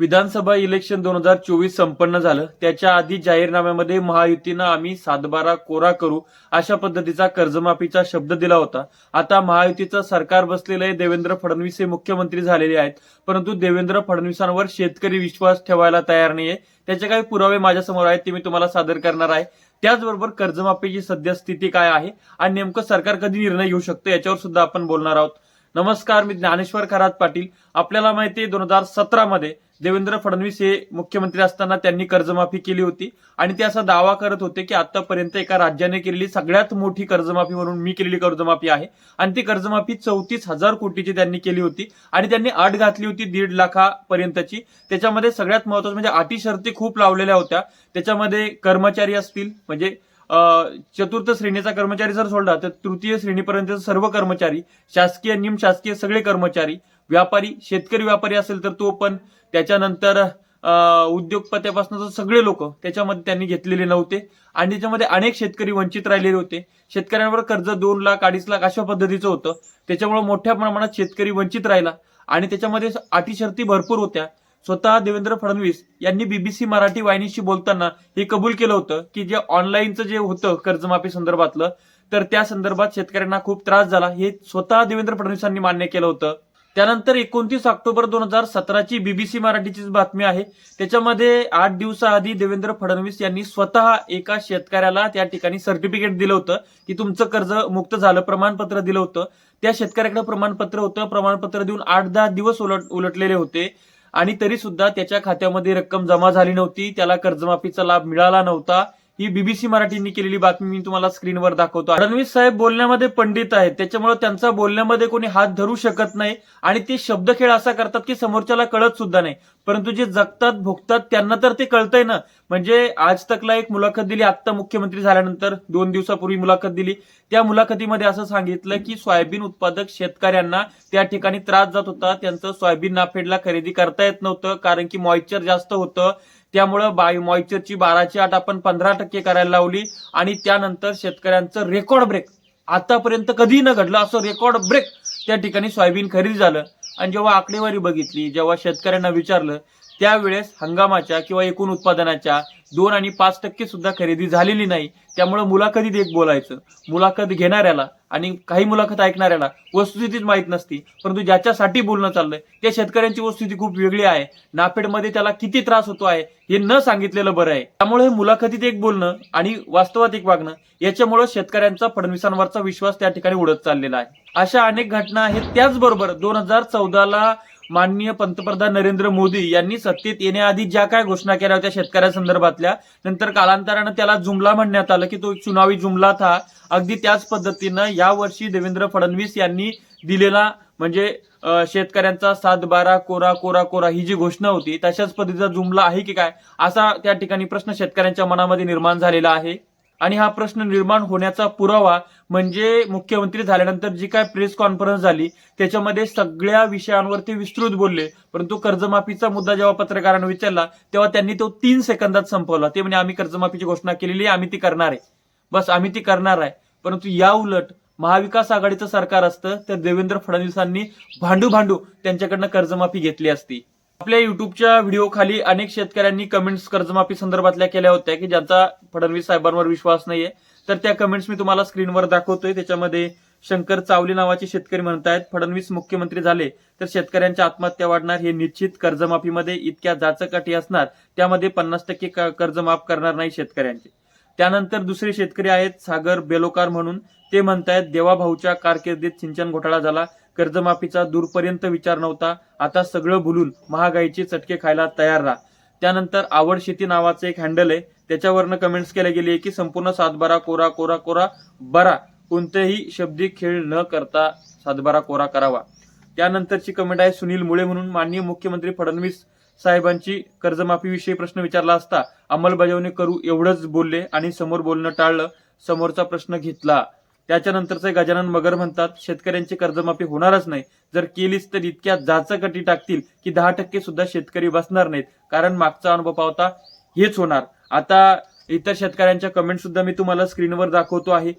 विधानसभा election दोन हजार चोवीस संपन्न झालं. त्याच्या आधी जाहीरनाम्यामध्ये महायुतीनं आम्ही सातबारा कोरा करू अशा पद्धतीचा कर्जमाफीचा शब्द दिला होता. आता महायुतीचं सरकार बसलेलं आहे. देवेंद्र फडणवीस हे मुख्यमंत्री झालेले आहेत. परंतु देवेंद्र फडणवीसांवर शेतकरी विश्वास ठेवायला तयार नाहीये. त्याचे काही पुरावे माझ्यासमोर आहेत. ते मी तुम्हाला सादर करणार आहे. त्याचबरोबर कर्जमाफीची सध्या स्थिती काय आहे आणि नेमकं सरकार कधी निर्णय घेऊ शकतं याच्यावर सुद्धा आपण बोलणार आहोत. नमस्कार मी ज्ञानेश्वर खरात पाटील. आपल्याला माहिती आहे दोन हजार सतरामध्ये देवेंद्र फडणवीस हे मुख्यमंत्री असताना त्यांनी कर्जमाफी केली होती. आणि ते असा दावा करत होते की आतापर्यंत एका राज्याने केलेली सगळ्यात मोठी कर्जमाफी म्हणून मी केलेली कर्जमाफी आहे. आणि ती कर्जमाफी चौतीस हजार कोटीची त्यांनी केली होती. आणि त्यांनी अट घातली होती दीड लाखापर्यंतची. त्याच्यामध्ये सगळ्यात महत्वाचं म्हणजे अटी शर्ती खूप लावलेल्या होत्या. त्याच्यामध्ये कर्मचारी असतील म्हणजे चतुर्थ श्रेणीचा कर्मचारी जर सोडला तर तृतीय श्रेणीपर्यंत सर्व कर्मचारी शासकीय निम शासकीय सगळे कर्मचारी व्यापारी शेतकरी व्यापारी असेल तर तो पण त्याच्यानंतर उद्योगपत्यापासून सगळे लोक त्याच्यामध्ये त्यांनी घेतलेले नव्हते. आणि त्याच्यामध्ये अनेक शेतकरी वंचित राहिलेले होते. शेतकऱ्यांवर कर्ज दोन लाख अडीच लाख अशा पद्धतीचं होतं. त्याच्यामुळे मोठ्या प्रमाणात शेतकरी वंचित राहिला. आणि त्याच्यामध्ये अटी शर्ती भरपूर होत्या. स्वतः देवेंद्र फडणवीस यांनी बीबीसी मराठी वाहिनीशी बोलताना हे कबूल केलं होतं की जे ऑनलाईनचं जे होतं कर्जमाफी संदर्भातलं तर त्या संदर्भात शेतकऱ्यांना खूप त्रास झाला. हे स्वतः देवेंद्र फडणवीसांनी मान्य केलं होतं. त्यानंतर एकोणतीस ऑक्टोबर दोन हजार सतराची बीबीसी मराठीचीच बातमी आहे. त्याच्यामध्ये आठ दिवसाआधी देवेंद्र फडणवीस यांनी स्वतः एका शेतकऱ्याला त्या ठिकाणी सर्टिफिकेट दिलं होतं की तुमचं कर्ज मुक्त झालं प्रमाणपत्र दिलं होतं. त्या शेतकऱ्याकडे प्रमाणपत्र होतं. प्रमाणपत्र देऊन आठ दहा दिवस उलट उलटलेले होते. आणि तरी सुद्धा त्याच्या खात्यामध्ये रक्कम जमा झाली नव्हती. त्याला कर्जमाफीचा लाभ मिळाला नव्हता. ही बीबीसी मराठींनी केलेली बातमी मी तुम्हाला स्क्रीनवर दाखवतो फडणवीस साहेब बोलण्यामध्ये पंडित आहेत. त्याच्यामुळे त्यांचा बोलण्यामध्ये कोणी हात धरू शकत नाही आणि ते शब्दखेळ असा करतात की समोरच्याला कळत सुद्धा नाही. परंतु जे जगतात भोगतात त्यांना तर ते कळतंय ना. म्हणजे आज तकला एक मुलाखत दिली आत्ता मुख्यमंत्री झाल्यानंतर दोन दिवसापूर्वी मुलाखत दिली. त्या मुलाखतीमध्ये असं सांगितलं की सोयाबीन उत्पादक शेतकऱ्यांना त्या ठिकाणी त्रास जात होता. त्यांचं सोयाबीन नाफेडला खरेदी करता येत नव्हतं कारण की मॉइश्चर जास्त होतं. त्यामुळं बाय मॉइश्चरची बाराची आठ आपण पंधरा टक्के करायला लावली आणि त्यानंतर शेतकऱ्यांचं रेकॉर्ड ब्रेक आतापर्यंत कधीही न घडलं असं रेकॉर्ड ब्रेक त्या ठिकाणी सोयाबीन खरेदी झालं. आणि जेव्हा आकडेवारी बघितली जेव्हा शेतकऱ्यांना विचारलं त्यावेळेस हंगामाच्या किंवा एकूण उत्पादनाच्या दोन आणि पाच टक्के सुद्धा खरेदी झालेली नाही. त्यामुळे मुलाखतीत एक बोलायचं. मुलाखत घेणाऱ्याला आणि काही मुलाखत ऐकणाऱ्याला वस्तुस्थितीच माहीत नसती परंतु ज्याच्यासाठी बोलणं चाललंय त्या शेतकऱ्यांची वस्तुस्थिती खूप वेगळी आहे. नाफेडमध्ये त्याला किती त्रास होतो आहे हे न सांगितलेलं बरं आहे. त्यामुळे हे मुलाखतीत एक बोलणं आणि वास्तवात एक वागणं याच्यामुळे शेतकऱ्यांचा फडणवीसांवरचा विश्वास त्या ठिकाणी उडत चाललेला आहे. अशा अनेक घटना आहेत. त्याचबरोबर दोन हजार चौदाला माननीय पंतप्रधान नरेंद्र मोदी यांनी सत्तेत येण्याआधी ज्या काय घोषणा केल्या होत्या शेतकऱ्यांसंदर्भातल्या नंतर कालांतरानं त्याला जुमला म्हणण्यात आलं की तो चुनावी जुमला था. अगदी त्याच पद्धतीनं यावर्षी देवेंद्र फडणवीस यांनी दिलेला म्हणजे शेतकऱ्यांचा सात बारा कोरा कोरा कोरा ही जी घोषणा होती तशाच पद्धतीचा जुमला आहे की काय? असा त्या ठिकाणी प्रश्न शेतकऱ्यांच्या मनामध्ये निर्माण झालेला आहे. आणि हा प्रश्न निर्माण होण्याचा पुरावा म्हणजे मुख्यमंत्री झाल्यानंतर जी काय प्रेस कॉन्फरन्स झाली त्याच्यामध्ये सगळ्या विषयांवरती विस्तृत बोलले. परंतु कर्जमाफीचा मुद्दा जेव्हा पत्रकारांना विचारला तेव्हा त्यांनी तो तीन सेकंदात संपवला. ते म्हणजे आम्ही कर्जमाफीची घोषणा केलेली आहे आम्ही ती करणार आहे. बस आम्ही ती करणार आहे. परंतु या उलट महाविकास आघाडीचं सरकार असतं तर देवेंद्र फडणवीसांनी भांडू भांडू त्यांच्याकडनं कर्जमाफी घेतली असती. आपल्या युट्यूबच्या व्हिडिओ खाली अनेक शेतकऱ्यांनी कमेंट्स कर्जमाफी संदर्भातल्या केल्या होत्या की ज्यांचा फडणवीस साहेबांवर विश्वास नाहीये. तर त्या कमेंट्स मी तुम्हाला स्क्रीनवर दाखवतोय. त्याच्यामध्ये शंकर चावली नावाचे शेतकरी म्हणतायत फडणवीस मुख्यमंत्री झाले तर शेतकऱ्यांच्या आत्महत्या वाढणार हे निश्चित कर्जमाफीमध्ये इतक्या जाचकाठी असणार. त्यामध्ये पन्नास टक्के कर्जमाफ कर्ज माफ करणार नाही शेतकऱ्यांचे. त्यानंतर दुसरे शेतकरी आहेत सागर बेलोकार म्हणून. ते म्हणतायत देवाभाऊच्या कारकिर्दीत सिंचन घोटाळा झाला. कर्जमाफीचा दूरपर्यंत विचार नव्हता. आता सगळं भुलून महागाईचे चटके खायला तयार राहा. त्यानंतर आवड शेती नावाचं एक हँडल आहे. त्याच्यावरनं कमेंट्स केल्या गेली आहे की संपूर्ण सातबारा कोरा कोरा कोरा बरा. कोणतेही शब्दी खेळ न करता सातबारा कोरा करावा. त्यानंतरची कमेंट आहे सुनील मुळे म्हणून माननीय मुख्यमंत्री फडणवीस साहेबांची कर्जमाफीविषयी प्रश्न विचारला असता अंमलबजावणी करू एवढंच बोलले आणि समोर बोलणं टाळलं. समोरचा प्रश्न घेतला. त्याच्यानंतरचे गजानन मगर म्हणतात शेतकऱ्यांची कर्जमाफी होणारच नाही. जर केलीच तर इतक्या जाचकटी टाकतील की दहा टक्के सुद्धा शेतकरी बसणार नाहीत. कारण मागचा अनुभव पावता हेच होणार. आता इतर शेतकऱ्यांच्या कमेंट सुद्धा मी तुम्हाला स्क्रीनवर दाखवतो आहे.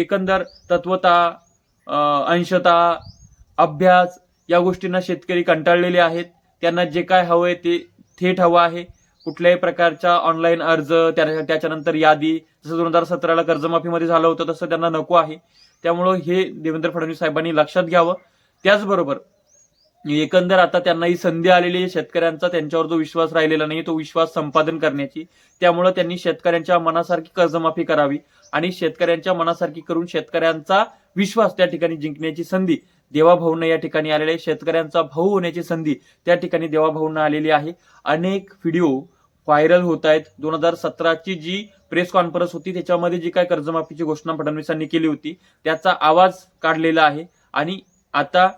एकंदर तत्वता अंशता अभ्यास या गोष्टींना शेतकरी कंटाळलेले आहेत. त्यांना जे काय हवंय ते थेट हवं आहे. कुठल्याही प्रकारच्या ऑनलाईन अर्ज त्याच्यानंतर यादी जसं दोन हजार सतराला कर्जमाफीमध्ये झालं होतं तसं त्यांना नको आहे. त्यामुळं हे देवेंद्र फडणवीस साहेबांनी लक्षात घ्यावं. त्याचबरोबर एकंदर आता त्यांना ही संधी आलेली आहे शेतकऱ्यांचा त्यांच्यावर जो विश्वास राहिलेला नाही तो विश्वास संपादन करण्याची. त्यामुळं त्यांनी शेतकऱ्यांच्या मनासारखी कर्जमाफी करावी आणि शेतकऱ्यांच्या मनासारखी करून शेतकऱ्यांचा विश्वास त्या ठिकाणी जिंकण्याची संधी देवाभाऊंना या ठिकाणी आलेली आहे. शेतकऱ्यांचा भाऊ होण्याची संधी त्या ठिकाणी देवाभाऊंना आलेली आहे. अनेक व्हिडिओ व्हायरल होत आहेत. दोन हजार सतराची जी प्रेस कॉन्फरन्स होती त्याच्यामध्ये जी काय कर्जमाफीची घोषणा फडणवीसांनी केली होती त्याचा आवाज काढलेला आहे. आणि आता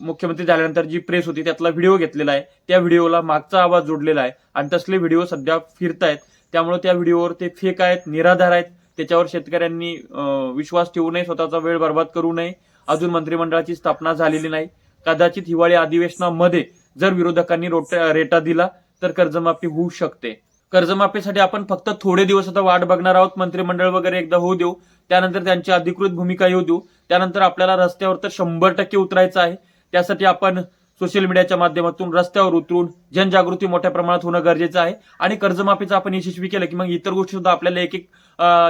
मुख्यमंत्री झाल्यानंतर जी प्रेस होती त्यातला व्हिडिओ घेतलेला आहे. त्या व्हिडिओला मागचा आवाज जोडलेला आहे. आणि तसले व्हिडिओ सध्या फिरतायत. त्यामुळे त्या व्हिडिओवर ते फेक आहेत निराधार आहेत. त्याच्यावर शेतकऱ्यांनी विश्वास ठेवू नये स्वतःचा वेळ बर्बाद करू नये. अजून मंत्रिमंडळाची स्थापना झालेली नाही. कदाचित हिवाळी अधिवेशनामध्ये जर विरोधकांनी रोट- रेटा दिला तर कर्जमाफी होऊ शकते. कर्जमाफीसाठी आपण फक्त थोडे दिवस आता वाट बघणार आहोत. मंत्रिमंडळ वगैरे एकदा होऊ देऊ. त्यानंतर त्यांची अधिकृत भूमिका येऊ देऊ. त्यानंतर आपल्याला रस्त्यावर तर शंभर टक्के उतरायचं आहे. त्यासाठी आपण सोशल मीडियाच्या माध्यमातून रस्त्यावर उतरून जनजागृती मोठ्या प्रमाणात होणं गरजेचं आहे. आणि कर्जमाफीचं आपण यशस्वी केलं की मग इतर गोष्टी सुद्धा आपल्याला एक एक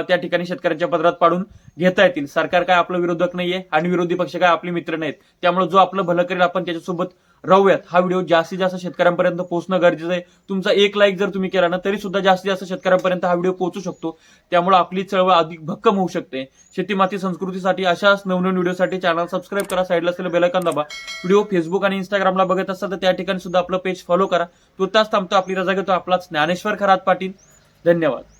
त्या ठिकाणी शेतकऱ्यांच्या पदरात पाडून घेता येतील. सरकार काय आपलं विरोधक नाहीये आणि विरोधी पक्ष काय आपले मित्र नाहीत. त्यामुळे जो आपलं भलं करेल आपण त्याच्यासोबत राहूयात. हा व्हिडिओ जास्तीत जास्त शेतकऱ्यांपर्यंत पोहोचणं गरजेचं आहे. तुमचा एक लाईक जर तुम्ही केला ना तरी सुद्धा जास्तीत जास्त शेतकऱ्यांपर्यंत हा व्हिडिओ पोहोचू शकतो. त्यामुळे आपली चळवळ अधिक भक्कम होऊ शकते. शेती माती संस्कृतीसाठी अशाच नवनवीन व्हिडिओसाठी चॅनल सबस्क्राईब करा साईडला असलेलं बेलायकन दाबा. व्हिडिओ फेसबुक आणि इंस्टाग्रामला बघत असाल तर त्या ठिकाणी सुद्धा आपलं पेज फॉलो करा. तुर्तास थांबतो. आपली रजा घेतो आपला ज्ञानेश्वर खरात पाटील. धन्यवाद.